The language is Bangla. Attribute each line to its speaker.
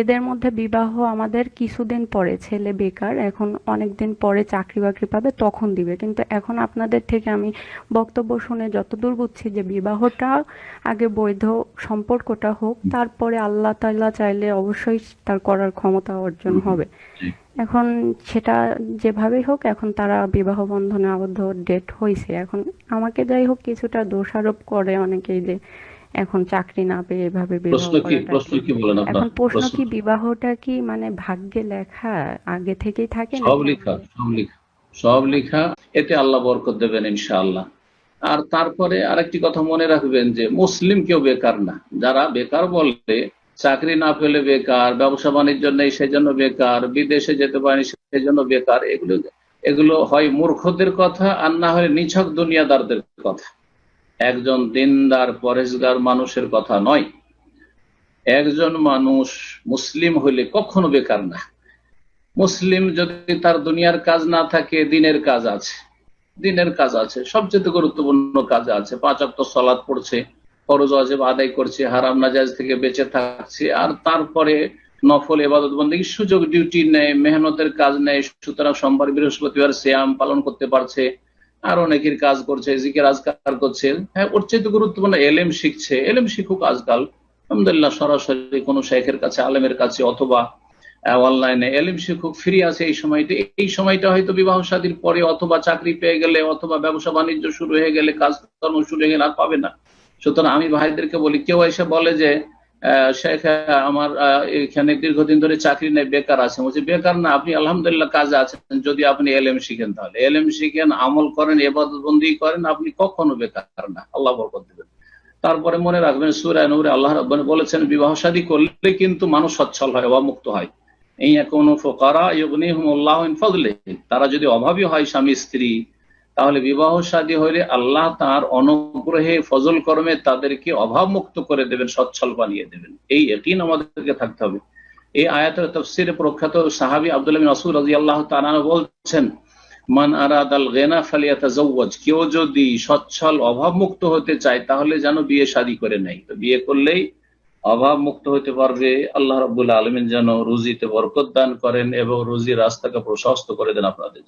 Speaker 1: এদের মধ্যে বিবাহ আমাদের কিছুদিন পরে ছেলে বেকার এখন অনেক দিন পরে চাকরি বাকরি পাবে তখন দিবে। কিন্তু এখন আপনাদের থেকে আমি বক্তব্য শুনে যতদূর বুঝছি যে বিবাহটা আগে বৈধ সম্পর্কটা হোক তারপরে আল্লাহ তাআলা চাইলে অবশ্যই তার করার ক্ষমতা অর্জন হবে। এখন সেটা যেভাবেই হোক এখন তারা বিবাহ বন্ধনে আবদ্ধ ডেট হয়েছে এখন আমাকে যাই হোক কিছুটা দোষারোপ করে অনেকেই যে এখন চাকরি না পেয়ে এভাবে বিবাহ
Speaker 2: প্রশ্ন কি প্রশ্ন কি বলেন আপনার?
Speaker 1: এখন প্রশ্ন কি বিবাহটা কি মানে ভাগ্যে লেখা আগে থেকেই থাকে
Speaker 2: সব লেখা সব লেখা সব লেখা। এতে আল্লাহ বরকত দেবেন ইনশাআল্লাহ। আর তারপরে আরেকটি কথা মনে রাখবেন যে মুসলিম কেউ বেকার না। যারা বেকার বলতে চাকরি না পেলে বেকার ব্যবসা বাণিজ্য নেই সেজন্য বেকার বিদেশে যেতে পারেনি সেজন্য বেকার এগুলো এগুলো হয় মূর্খদের কথা আর না হয় নিছক দুনিয়াদারদের কথা। একজন দিনদার পরেশগার মানুষের কথা নয়। একজন মানুষ মুসলিম হইলে কখনো বেকার না। মুসলিম যদি তার দুনিয়ার কাজ না থাকে, দিনের কাজ আছে। দিনের কাজ আছে, সবচেয়ে গুরুত্বপূর্ণ কাজ আছে। পাঁচ অক্ট সলাদ পড়ছে, ফরজ অজেব আদায় করছে, হারাম নাজাজ থেকে বেঁচে থাকছে, আর তারপরে নফল এবাদত বন্দী সুযোগ, ডিউটি নেয়, মেহনতের কাজ নেয়, সুতরাং সোমবার বৃহস্পতিবার শ্যাম পালন করতে পারছে। আর অনেকের কাজ করছে, জিকের আজকার করছে। হ্যাঁ ওর চেয়ে গুরুত্বপূর্ণ এলেম শিখছে। এলেম শিখুক আজকাল। আলহামদুলিল্লাহ, সরাসরি কোনো শেখের কাছে, আলেমের কাছে অথবা অনলাইনে এলিম শিক্ষক ফ্রি আছে এই সময়টা। এই সময়টা হয়তো বিবাহ শাদীর পরে অথবা চাকরি পেয়ে গেলে অথবা ব্যবসা বাণিজ্য শুরু হয়ে গেলে, কাজকর্ম শুরু হয়ে গেলে আর পাবে না। সুতরাং আমি ভাইদেরকে বলি, কেউ এসে বলে যে শেখ আমার এখানে দীর্ঘদিন ধরে চাকরি নেই, বেকার আছে। বলছি, বেকার না, আপনি আলহামদুলিল্লাহ কাজে আছেন। যদি আপনি এলএম শিখেন তাহলে। এলএম শিখেন, আমল করেন, এবাদত বন্দি করেন, আপনি কখনো বেকার না। আল্লাহ বরকত দেবেন। তারপরে মনে রাখবেন সুরায় নূরে আল্লাহ রাব্বানি বলেছেন, বিবাহ শাদী করলে কিন্তু মানুষ সচ্ছল হয়, অবামুক্ত হয়। এই কোনো ফোকারা ইউগনিহুমুল্লাহ মিন ফাদলিহি। তারা যদি অভাবী হয়, স্বামী, স্ত্রী তাহলে বিবাহ শাদী হইলে আল্লাহ তার অনুগ্রহে ফজল কর্মে তাদেরকে অভাব মুক্ত করে দেবেন, সচ্ছল বানিয়ে দেবেন। এই একই আমাদেরকে থাকতে হবে। এই আয়াতের তফসিরে প্রখ্যাত সাহাবী আব্দুল্লাহ বিন মাসউদ রাদিয়াল্লাহু তাআলা বলছেন, মান আরাদ আল গেনা ফালিয়াতাজাওয়াজ কেউ যদি সচ্ছল অভাব মুক্ত হতে চায়, তাহলে যেন বিয়ে শাদী করে নেয়। বিয়ে করলেই অভাব মুক্ত হতে পারবে। আল্লাহ রাব্বুল আলামিন যেন রুজিতে বরকত দান করেন এবং রুজির রাস্তাকে প্রশস্ত করে দেন আপনাদের